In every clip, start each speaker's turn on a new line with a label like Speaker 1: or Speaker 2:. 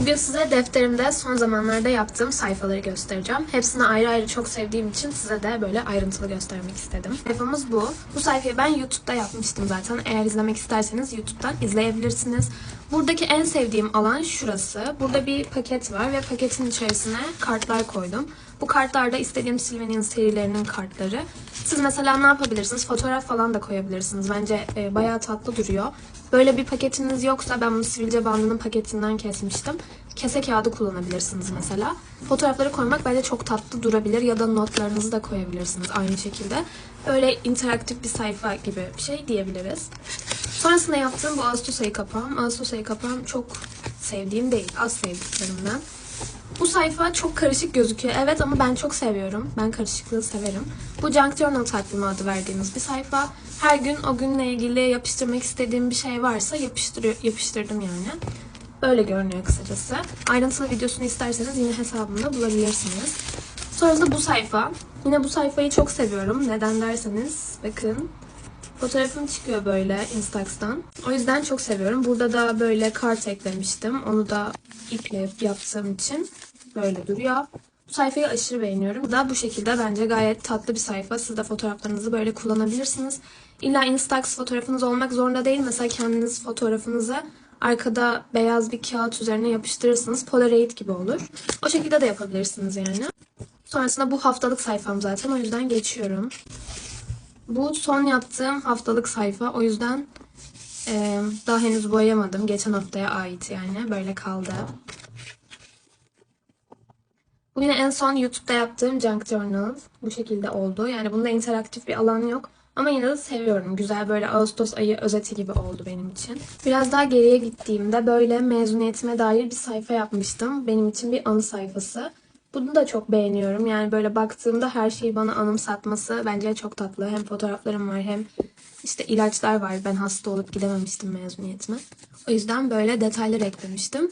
Speaker 1: Bugün size defterimde son zamanlarda yaptığım sayfaları göstereceğim. Hepsini ayrı ayrı çok sevdiğim için size de böyle ayrıntılı göstermek istedim. Sayfamız bu. Bu sayfayı ben YouTube'da yapmıştım zaten. Eğer izlemek isterseniz YouTube'dan izleyebilirsiniz. Buradaki en sevdiğim alan şurası. Burada bir paket var ve paketin içerisine kartlar koydum. Bu kartlarda istediğim Silveni'nin serilerinin kartları. Siz mesela ne yapabilirsiniz? Fotoğraf falan da koyabilirsiniz. Bence e, bayağı tatlı duruyor. Böyle bir paketiniz yoksa ben bunu sivilce bandının paketinden kesmiştim. Kese kağıdı kullanabilirsiniz mesela. Fotoğrafları koymak bence çok tatlı durabilir ya da notlarınızı da koyabilirsiniz aynı şekilde. Öyle interaktif bir sayfa gibi bir şey diyebiliriz. Sonrasında yaptığım bu Ağustos ayı kapağım. Ağustos ayı kapağım çok sevdiğim değil. Az sevdiklerimden. Bu sayfa çok karışık gözüküyor. Evet ama ben çok seviyorum. Ben karışıklığı severim. Bu Junk Journal takvimi adı verdiğimiz bir sayfa. Her gün o günle ilgili yapıştırmak istediğim bir şey varsa yapıştırıyor, yapıştırdım yani. Böyle görünüyor kısacası. Ayrıntılı videosunu isterseniz yine hesabımda bulabilirsiniz. Sonrasında bu sayfa. Yine bu sayfayı çok seviyorum. Neden derseniz bakın. Fotoğrafım çıkıyor böyle Instax'tan. O yüzden çok seviyorum. Burada da böyle kart eklemiştim. Onu da iple yaptığım için böyle duruyor. Bu sayfayı aşırı beğeniyorum. Bu da bu şekilde bence gayet tatlı bir sayfa. Siz de fotoğraflarınızı böyle kullanabilirsiniz. İlla Instax fotoğrafınız olmak zorunda değil. Mesela kendiniz fotoğrafınızı arkada beyaz bir kağıt üzerine yapıştırırsınız. Polaroid gibi olur. O şekilde de yapabilirsiniz yani. Sonrasında bu haftalık sayfam zaten. O yüzden geçiyorum. Bu son yaptığım haftalık sayfa. O yüzden e, daha henüz boyamadım. Geçen haftaya ait yani. Böyle kaldı. Bu yine en son YouTube'da yaptığım Junk Journal. Bu şekilde oldu. Yani bunda interaktif bir alan yok. Ama yine de seviyorum. Güzel böyle Ağustos ayı özeti gibi oldu benim için. Biraz daha geriye gittiğimde böyle mezuniyetime dair bir sayfa yapmıştım. Benim için bir anı sayfası. Bunu da çok beğeniyorum. Yani böyle baktığımda her şeyi bana anımsatması bence çok tatlı. Hem fotoğraflarım var hem işte ilaçlar var. Ben hasta olup gidememiştim mezuniyetime. O yüzden böyle detaylar eklemiştim.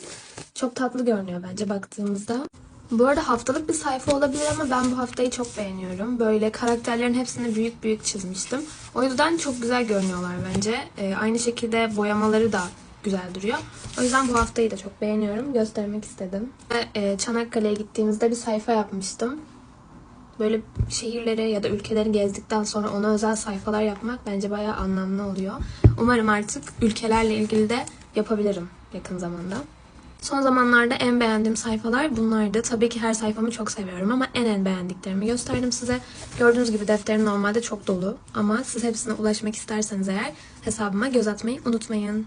Speaker 1: Çok tatlı görünüyor bence baktığımızda. Bu arada haftalık bir sayfa olabilir ama ben bu haftayı çok beğeniyorum. Böyle karakterlerin hepsini büyük büyük çizmiştim. O yüzden çok güzel görünüyorlar bence. Ee, aynı şekilde boyamaları da güzel duruyor. O yüzden bu haftayı da çok beğeniyorum. Göstermek istedim. E, Çanakkale'ye gittiğimizde bir sayfa yapmıştım. Böyle şehirleri ya da ülkeleri gezdikten sonra ona özel sayfalar yapmak bence bayağı anlamlı oluyor. Umarım artık ülkelerle ilgili de yapabilirim yakın zamanda. Son zamanlarda en beğendiğim sayfalar bunlardı. Tabii ki her sayfamı çok seviyorum ama en en beğendiklerimi gösterdim size. Gördüğünüz gibi defterim normalde çok dolu ama siz hepsine ulaşmak isterseniz eğer hesabıma göz atmayı unutmayın.